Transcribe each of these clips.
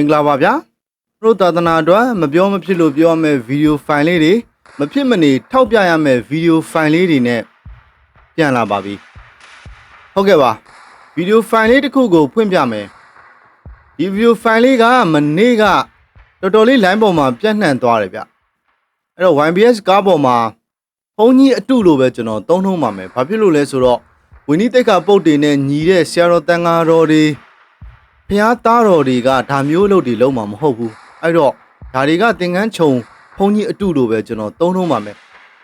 မင်္ဂလာပါဗျာတို့သာသနာအတွက်မပြောမဖြစ်လို့ပြောရမယ့်ဗီဒီယိုဖိုင်လေးတွေမဖြစ်မနေထောက်ပြရမယ့်ဗီဒီယိုဖိုင်လေးတွေနဲ့ပြန်လာပါပြီဟုတ်ကဲ့ပါဗီဒီယိုဖိုင်လေးတစ်ခုကိုဖွင့်ပြမယ်ဒီဗီဒီယိုဖိုင်လေးကမနေ့ကတော်တော်လေး line ပေါ်မှာပြန့်နှံ့သွားတယ်ဗျအဲ့တော့ YBS ကားပေါ်မှာဘုံကြီးအတုလို့ပဲကျွန်တော်သုံးထုံးပါမယ်ဘာဖြစ်လို့လဲဆိုတော့ဝိနည်းတိတ်ခပုတ်တွေနဲ့ညီတဲ့ဆရာတော်တန်ဃာတော်တွေ ဖျားသားတော်တွေကဒါမျိုးလုပ်တွေလုံးမှာမဟုတ်ဘူးအဲ့တော့ဒါတွေကသင်္ကန်းခြုံဘုံကြီးအတုလို့ပဲကျွန်တော်သုံးထုံးပါမယ်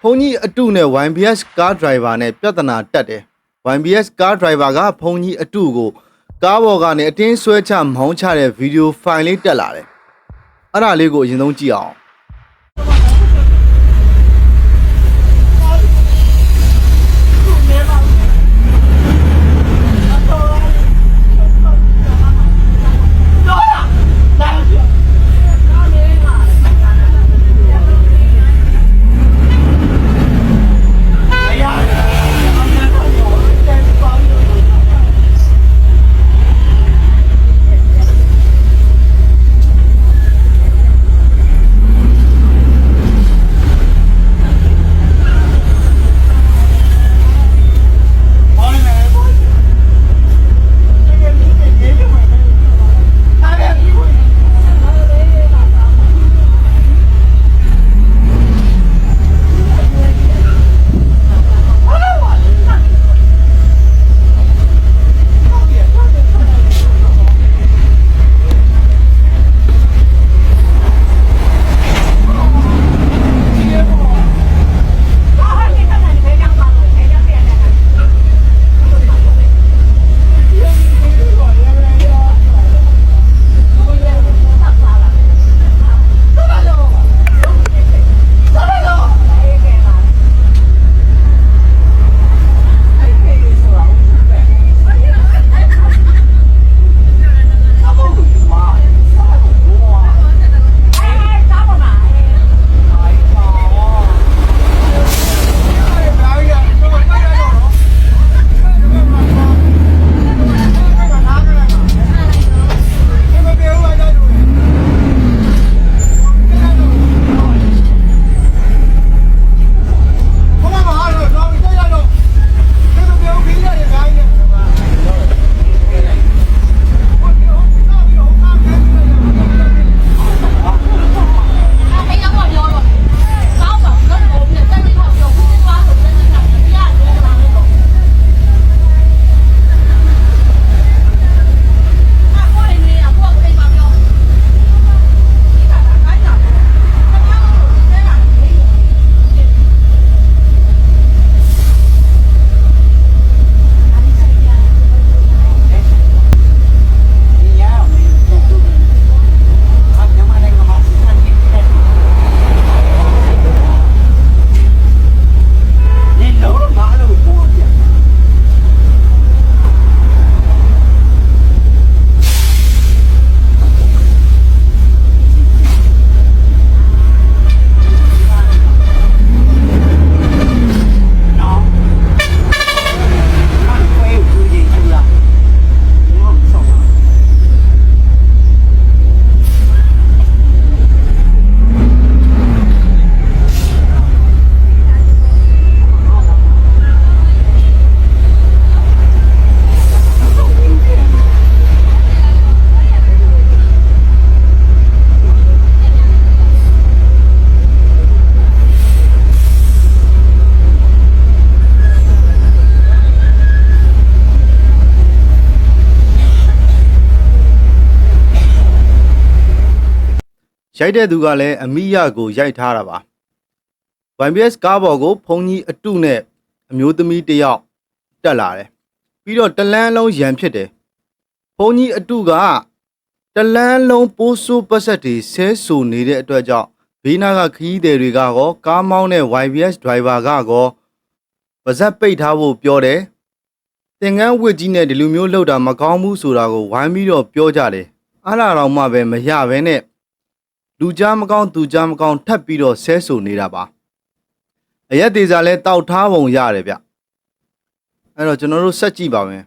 ဘုံကြီးအတုနဲ့ YBS car driver နဲ့ပြဿနာတက်တယ် YBS car driver ကဘုံကြီးအတုကိုကားပေါ်ကနေအတင်းဆွဲချမောင်းချတဲ့ဗီဒီယိုဖိုင်လေးတက်လာတယ်အဲ့ဒါလေးကိုအရင်ဆုံးကြည့်အောင် ရိုက်တဲ့သူကလည်းအမိယကိုရိုက်ထားတာပါ YBS ကားပေါ်ကိုဘုံကြီးအတုနဲ့အမျိုးသမီးတစ်ယောက်တက်လာတယ်ပြီးတော့တလန်းလုံးရံဖြစ်တယ်ဘုံကြီးအတုကတလန်းလုံးပိုးဆိုးပတ်ဆက်တွေဆဲဆူနေတဲ့အတွက်ကြောင့်ဘေးနားကခရီးသည်တွေကကောကားမောင်းတဲ့ YBS driver ကကောပါဇက်ပိတ်ထားဖို့ပြောတယ်သင်္ကန်းဝစ်ကြီးနဲ့ဒီလိုမျိုးလှုပ်တာမကောင်းဘူးဆိုတာကိုဝိုင်းပြီးတော့ပြောကြတယ်အားလာတော့မှပဲမရဘဲနဲ့ လူကြားမကောင်းသူကြားမကောင်းထပ်ပြီးတော့ဆဲဆူနေတာပါအရက်သေးစားလဲတောက်ထားပုံရတယ်ဗျအဲ့တော့ကျွန်တော်တို့ဆက်ကြည့်ပါမယ်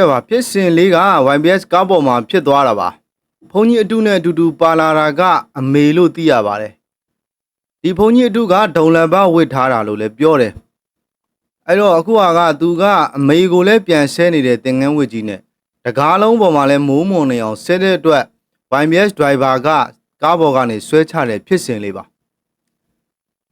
ဟုတ်ကဲ့ပါဖြစ်စဉ်လေးက YBS ကားပေါ်မှာဖြစ်သွားတာပါဘုန်းကြီးအတုနဲ့အတူတူပါလာတာကအမေလို့သိရပါတယ်ဒီဘုန်းကြီးအတုကဒုံလဘဝစ်ထားတာလို့လည်းပြောတယ်အဲ့တော့အခုကကသူကအမေကိုလည်းပြန်ဆဲနေတဲ့သင်ငန်းဝစ်ကြီးနဲ့တကားလုံးပေါ်မှာလည်းမိုးမွန်နေအောင်ဆဲတဲ့အတွက် YBS driver ကကားပေါ်ကနေဆွဲချတဲ့ဖြစ်စဉ်လေးပါ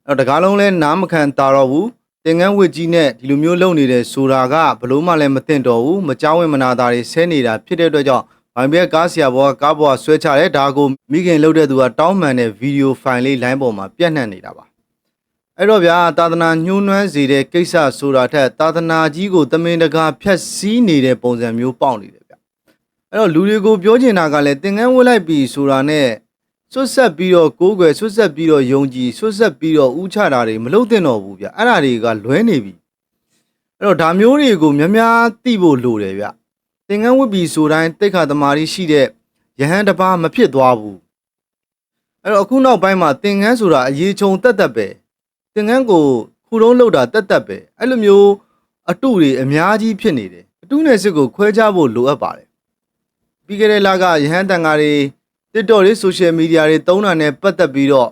အဲ့တော့တကားလုံးလည်းနားမခံတာတော့ဘူး သင်္ကန်းဝစ်ကြီးနဲ့ဒီလိုမျိုးလုပ်နေတဲ့ဆိုတာကဘလို့မှလည်းမသိတော့ဘူးမကြောက်ဝင်မနာတာတွေဆဲနေတာဖြစ်တဲ့အတွက်ကြောင့်ဘိုင်ဘက်ကားဆရာဘောကကားပေါ်ကဆွဲချတယ်ဒါကိုမိခင်လုပ်တဲ့သူကတောင်းပန်တဲ့ဗီဒီယိုဖိုင်လေးလိုင်းပေါ်မှာပြန့်နှံ့နေတာပါအဲ့တော့ဗျာသာသနာညှိုးနှွမ်းစေတဲ့ကိစ္စဆိုတာထက်သာသနာကြီးကိုတမင်တကာဖျက်ဆီးနေတဲ့ပုံစံမျိုးပေါက်နေတယ်ဗျအဲ့တော့လူတွေကိုပြောချင်တာကလည်းသင်္ကန်းဝတ်လိုက်ပြီဆိုတာနဲ့ ဆွတ်ဆက်ပြီးတော့ကိုးကွယ်ဆွတ်ဆက်ပြီးတော့ယုံကြည်ဆွတ်ဆက်ပြီးတော့ဥချတာတွေမလုပ်သင့်တော့ဘူးဗျအဲ့ဒါတွေကလွဲနေပြီအဲ့တော့ဒါမျိုးတွေကိုများများသိဖို့လိုတယ်ဗျသင်္ကန်းဝတ်ပြီဆိုတိုင်းတိတ်ခါသမารီရှိတဲ့ယဟန်တစ်ပါးမဖြစ်သွားဘူးအဲ့တော့အခုနောက်ပိုင်းမှာသင်္ကန်းဆိုတာအရေးချုံတက်တက်ပဲသင်္ကန်းကိုခုလုံးလောက်တာတက်တက်ပဲအဲ့လိုမျိုးအတုတွေအများကြီးဖြစ်နေတယ်အတုနဲ့စစ်ကိုခွဲခြားဖို့လိုအပ်ပါတယ်ပြီးခဲ့တဲ့လကယဟန်တန်ဃာတွေ TikTok တွေ social media တွေတုံးတာနဲ့ပတ်သက်ပြီးတော့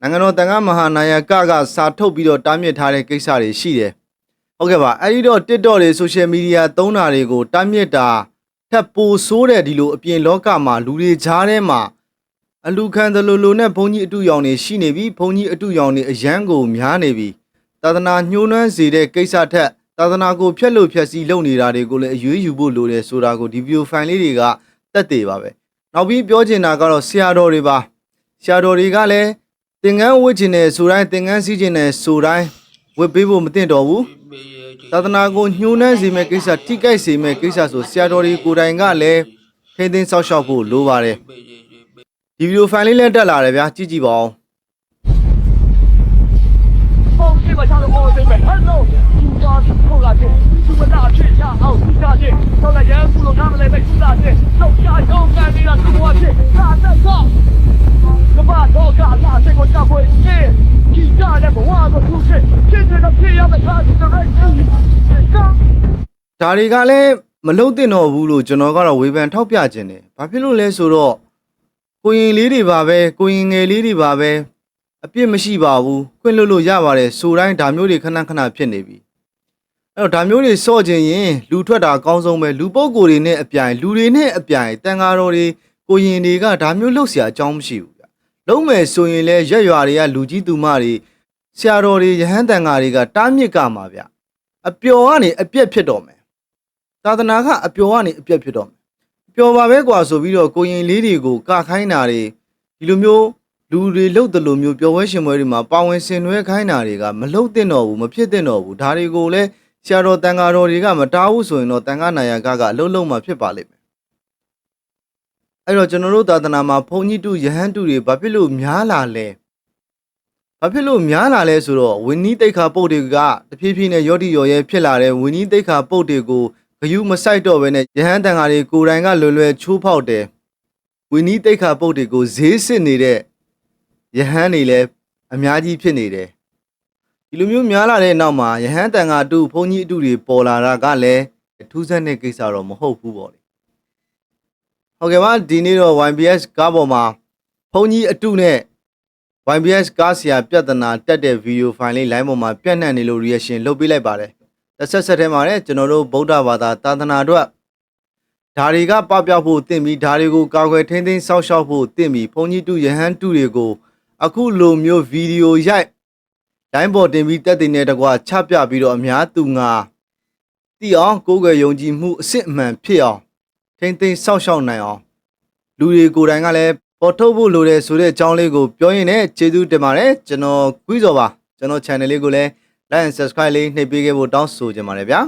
နိုင်ငံတော်တန်ခါမဟာနာယကကစာထုတ်ပြီးတော့တားမြစ်ထားတဲ့ကိစ္စတွေရှိတယ်။ဟုတ်ကဲ့ပါအဲဒီတော့ TikTok တွေ social media တုံးတာတွေကိုတားမြစ်တာထပ်ပိုဆိုးတဲ့ဒီလိုအပြင်လောကမှာလူတွေကြားထဲမှာအလူခံသလိုလိုနဲ့ဘုန်းကြီးအတူရောင်တွေရှိနေပြီဘုန်းကြီးအတူရောင်တွေအရန်ကိုများနေပြီသာသနာညှိုးနှွမ်းစေတဲ့ကိစ္စထက်သာသနာကိုဖျက်လို့ဖျက်ဆီးလုပ်နေတာတွေကိုလည်းအရွေးယူဖို့လိုတယ်ဆိုတာကိုဒီဗီဒီယိုဖိုင်လေးတွေကတက်သေးပါပဲ။ နောက်ပြီးပြောချင်တာကတော့ဆရာတော်တွေပါဆရာတော်တွေကလည်းသင်္ကန်းဝတ်ချင်တယ်ဆိုတိုင်းသင်္ကန်းစီးချင်တယ်ဆိုတိုင်းဝတ်ပေးဖို့မသင့်တော်ဘူးသာသနာကိုညှိုးနှမ်းစေမဲ့ကိစ္စထိကြိုက်စေမဲ့ကိစ္စဆိုဆရာတော်တွေကိုယ်တိုင်ကလည်းထိမ့်သိမ်းဆောက်ရှောက်ဖို့လိုပါတယ်ဒီဗီဒီယိုဖိုင်လေးလည်းတက်လာတယ်ဗျာကြည့်ကြည့်ပါဦး 风这个下的 တာဖြစ်ရအောင်သူစားချင်းဆောက်လိုက်ရန်ကုလိုထားမလဲပဲသူစားချင်းလောက်ချရုံးကန်နေတာသူဘဝဖြစ်သာသက်ကောကဘာတော့ကလာစိတ်ကိုကြောက်ခွေရှင်ကြီးကြတဲ့ဘဝကိုသူဖြစ်ဖြစ်နေတော့ဖြစ်ရမယ်သာဒီရိုက်ဒါတွေကလည်းမလုံတင်တော့ဘူးလို့ကျွန်တော်ကတော့ဝေဖန်ထောက်ပြခြင်းတယ်။ဘာဖြစ်လို့လဲဆိုတော့ကိုရင်လေးတွေပါပဲကိုရင်ငယ်လေးတွေပါပဲအပြစ်မရှိပါဘူးခွင့်လွတ်လို့ရပါတယ်ဆိုတိုင်းဒါမျိုးတွေခဏခဏဖြစ်နေပြီ အဲ့တော့ဒါမျိုးတွေစော့ခြင်းရင်လူထွက်တာအကောင်းဆုံးပဲလူပုဂ္ဂိုလ်တွေနဲ့အပြိုင်လူတွေနဲ့အပြိုင်တန်ဃာတော်တွေကိုရင်တွေကဒါမျိုးလှုပ်ရှားအကြောင်းမရှိဘူးဗျလုံးမယ်ဆိုရင်လဲရက်ရွာတွေကလူကြီးသူမတွေဆရာတော်တွေယဟန်တန်ဃာတွေကတားမြစ်ကမှာဗျအပျော်ကနေအပြက်ဖြစ်တော်မယ်သာသနာကအပျော်ကနေအပြက်ဖြစ်တော်မယ်ပျော်ပါပဲကွာဆိုပြီးတော့ကိုရင်လေးတွေကိုကခိုင်းတာတွေဒီလိုမျိုးလူတွေလှုပ်တယ်လို့မျိုးပျော်ဝဲရှင်ပွဲတွေမှာပါဝင်ဆင်နွှဲခိုင်းတာတွေကမလှုပ်သင့်တော့ဘူးမဖြစ်သင့်တော့ဘူးဒါတွေကိုလည်း ဆရာတော်တန်ဃာတော်တွေကမတားဘူးဆိုရင်တော့တန်ဃာနာယကကအလုံးလုံးမှဖြစ်ပါလိမ့်မယ်အဲ့တော့ကျွန်တော်တို့သာသနာမှာဘုန်းကြီးတုယဟန်တုတွေဘာဖြစ်လို့များလာလဲဘာဖြစ်လို့များလာလဲဆိုတော့ဝင်းနီးတိတ်ခါပုတ်တွေကတဖြည်းဖြည်းနဲ့ရော့တိရော်ရဲဖြစ်လာတဲ့ဝင်းနီးတိတ်ခါပုတ်တွေကိုဂယုမဆိုင်တော့ဘဲနဲ့ယဟန်တန်ဃာတွေကိုယ်တိုင်ကလွယ်လွယ်ချိုးဖောက်တယ်ဝီနီးတိတ်ခါပုတ်တွေကိုဈေးစစ်နေတဲ့ယဟန်တွေလည်းအများကြီးဖြစ်နေတယ် ဒီလိုမျိုးများလာတဲ့နောက်မှာယဟန်တန်ဃာတူဘုန်းကြီးအတူတွေပေါ်လာတာကလည်းထူးဆန်းတဲ့ကိစ္စတော့မဟုတ်ဘူးပေါ့လေဟုတ်ကဲ့ပါဒီနေ့တော့ YBS ကားပေါ်မှာဘုန်းကြီးအတူနဲ့ YBS ကားဆရာပြဿနာတက်တဲ့ဗီဒီယိုဖိုင်လေး line ပေါ်မှာပြန့်နှံ့နေလို့ reaction လုပ်ပေးလိုက်ပါတယ်တစ်ဆက်ဆက်ထဲမှာလည်းကျွန်တော်တို့ဗုဒ္ဓဘာသာသာသနာအတွက်ဓာတွေကပပျောက်ဖို့တင့်ပြီးဓာတွေကိုကာကွယ်ထိန်းသိမ်းစောင့်ရှောက်ဖို့တင့်ပြီးဘုန်းကြီးတုယဟန်တုတွေကိုအခုလိုမျိုးဗီဒီယိုရိုက် လိုင်းပေါ်တင်ပြီးတက်တင်တဲ့တကွာချပြပြီးတော့အများသူငါသိအောင်ကိုယ်ွယ်ယုံကြည်မှုအစစ်အမှန်ဖြစ်အောင်ထိန်းသိမ်းစောင့်ရှောက်နိုင်အောင်လူတွေကိုယ်တိုင်ကလည်းပေါ်ထုတ်ဖို့လိုတယ်ဆိုတဲ့အကြောင်းလေးကိုပြောရင်လည်းကျေးဇူးတင်ပါတယ်ကျွန်တော်ကွီးစော်ပါကျွန်တော် channel လေးကိုလည်း like and subscribe လေးနှိပ်ပေးခဲ့ဖို့တောင်းဆိုချင်ပါတယ်ဗျာ